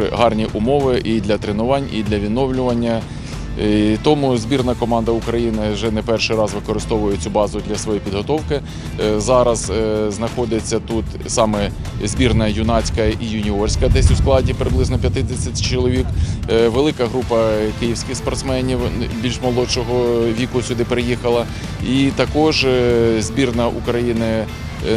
дуже гарні умови і для тренувань, і для відновлювання. І тому збірна команда України вже не перший раз використовує цю базу для своєї підготовки. Е, Зараз е, знаходиться тут саме збірна юнацька і юніорська, десь у складі приблизно 50 чоловік. Е, Велика група київських спортсменів більш молодшого віку сюди приїхала. І також збірна України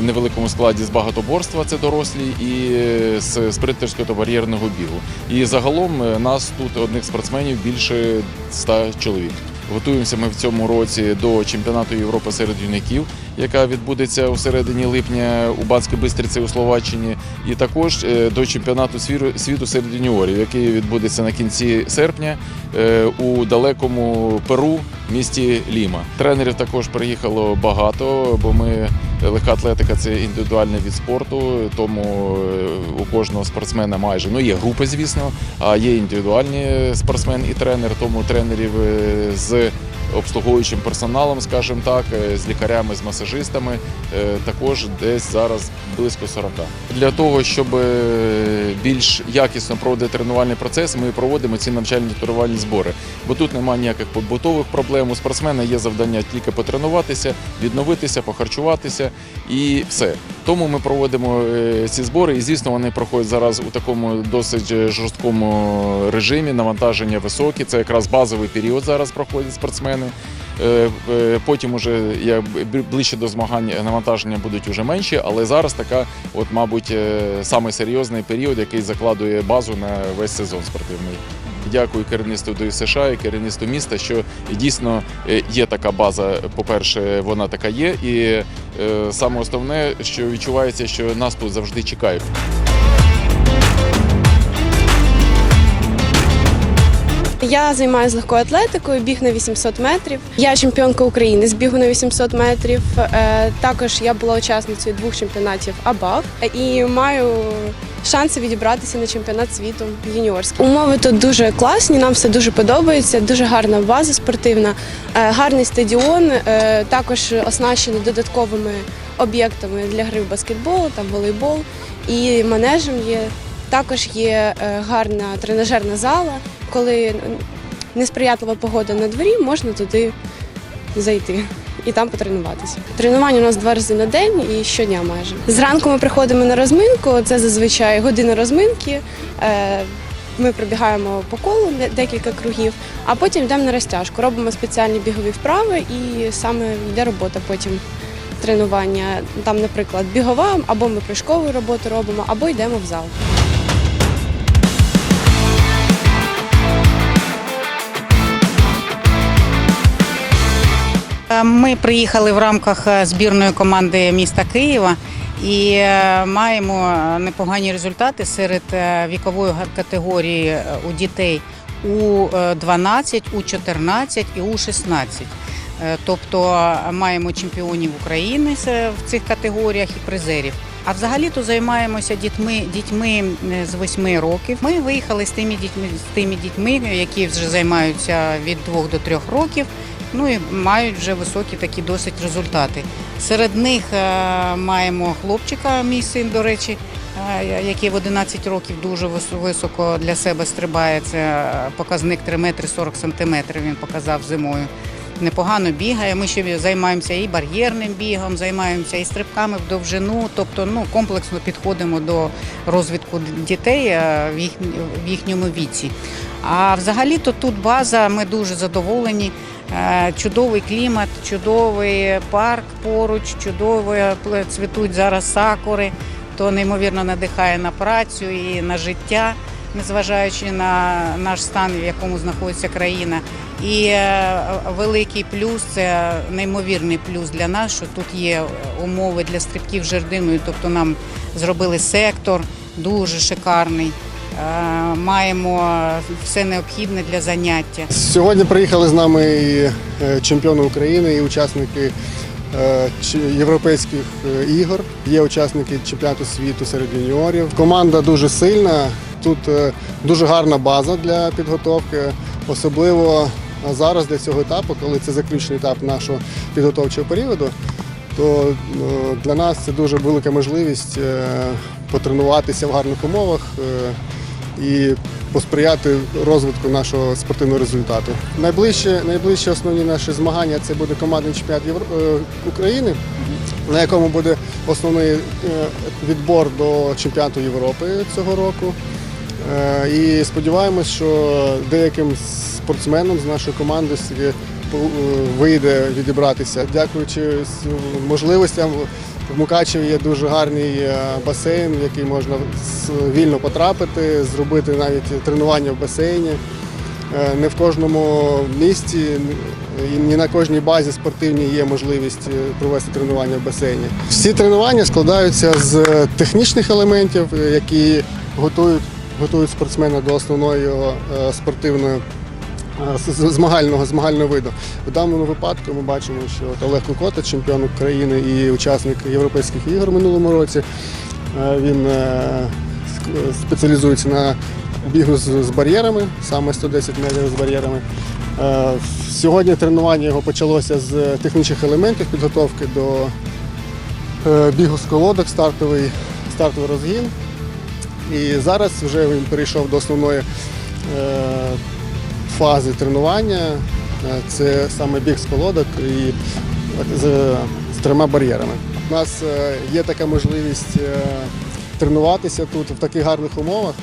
невеликому складі з багатоборства, це дорослі, і е, з спринтерського та бар'єрного бігу. І загалом е, нас тут одних спортсменів більше 100 чоловік. Готуємося ми в цьому році до чемпіонату Європи серед юнаків, яка відбудеться у середині липня у Банській Бистриці у Словаччині, і також е, до чемпіонату світу серед юніорів, який відбудеться на кінці серпня е, у далекому Перу, місті Ліма. Тренерів також приїхало багато, бо ми легка атлетика це індивідуальний від спорту, тому е, у кожного спортсмена майже ну є групи, звісно, а є індивідуальні спортсмен і тренер, тому тренерів е, з обслуговуючим персоналом, скажімо так, е, з лікарями, з масажистами, е, також десь зараз близько 40. Для того, щоб е, більш якісно проводити тренувальний процес, ми проводимо ці навчальні тренувальні збори. Бо тут немає ніяких побутових проблем. У спортсмена є завдання тільки потренуватися, відновитися, похарчуватися і все. Тому ми проводимо ці збори, і звісно, вони проходять зараз у такому досить жорсткому режимі. Навантаження високі. Це якраз базовий період зараз проходять спортсмени. Е, е, Потім уже як ближче до змагань навантаження будуть уже менші, але зараз така, от, мабуть, е, самий серйозний період, який закладує базу на весь сезон спортивний. Дякую керівництву ДЮСШ і керівництву міста, що дійсно е, є така база. По-перше, вона така є, і е, саме основне, що відчувається, що нас тут завжди чекають. Я займаюся легкою атлетикою, біг на 800 метрів. Я чемпіонка України з бігу на 800 метрів. Е, Також я була учасницею двох чемпіонатів АБАВ і маю шанси відібратися на чемпіонат світу юніорський. Умови тут дуже класні, нам все дуже подобається. Дуже гарна база спортивна, е, гарний стадіон. е, Також оснащений додатковими об'єктами для гри в баскетбол, там волейбол і манежем є. Також є гарна тренажерна зала. Коли несприятлива погода на дворі, можна туди зайти і там потренуватися. Тренування у нас два рази на день і щодня майже. Зранку ми приходимо на розминку. Це зазвичай година розминки. Е, Ми пробігаємо по колу де- декілька кругів, а потім йдемо на розтяжку. Робимо спеціальні бігові вправи і саме йде робота потім. Тренування там, наприклад, бігова, або ми прыжкову роботу робимо, або йдемо в зал. Ми приїхали в рамках е, збірної команди міста Києва і е, маємо е, непогані результати серед вікової категорії у дітей у 12, у 14 і у 16. Е, Тобто маємо чемпіонів України в цих категоріях і призерів. А взагалі-то займаємося дітьми, дітьми з 8 років. Ми виїхали з тими дітьми, з тими дітьми, які вже займаються від 2 до 3 років. Ну і мають вже високі такі досить результати. Серед них е, маємо хлопчика, мій син, до речі, е, який в 11 років дуже високо для себе стрибає. Це показник 3 метри 40 сантиметрів. Він показав зимою. Непогано бігає. Ми ще займаємося і бар'єрним бігом, займаємося і стрибками в довжину. Тобто, ну комплексно підходимо до розвитку дітей е, в їхньому віці. А взагалі-то тут база, ми дуже задоволені. Е, Чудовий клімат, чудовий парк поруч, чудово цвітуть зараз сакури, то неймовірно надихає на працю і на життя, незважаючи на наш стан, в якому знаходиться країна. І е, великий плюс це неймовірний плюс для нас, що тут є умови для стрибків жердиною, тобто нам зробили сектор дуже шикарний. Е, Маємо все необхідне для заняття. Сьогодні приїхали з нами і е, чемпіони України, і учасники е, європейських ігор. Є учасники чемпіонату світу серед юніорів. Команда дуже сильна. Тут дуже гарна база для підготовки, особливо зараз для цього етапу, коли це заключний етап нашого підготовчого періоду. То для нас це дуже велика можливість потренуватися в гарних умовах. І посприяти розвитку нашого спортивного результату. Найближче, найближчі основні наші змагання це буде командний чемпіонат е, України, на якому буде основний е, відбор до чемпіонату Європи цього року. Е, І сподіваємось, що деяким спортсменам з нашої команди е, вийде відібратися. Дякуючи можливостям, в Мукачеві є дуже гарний е, басейн, в який можна вільно потрапити, зробити навіть тренування в басейні. Не в кожному місті і не на кожній базі спортивній є можливість провести тренування в басейні. Всі тренування складаються з технічних елементів, які готують, готують спортсмена до основної е, спортивної е, змагального змагального виду. В даному випадку ми бачимо, що Олег Кукота, чемпіон України і учасник Європейських ігор минулому році. Е, Він спеціалізується на бігу з, бар'єрами, саме 110 метрів з бар'єрами. Сьогодні тренування його почалося з технічних елементів підготовки до бігу з колодок, стартовий, стартовий розгін. І зараз вже він перейшов до основної е, фази тренування. Е, Це саме біг з колодок і з, з трьома бар'єрами. У нас е, є така можливість е, тренуватися тут в таких гарних умовах.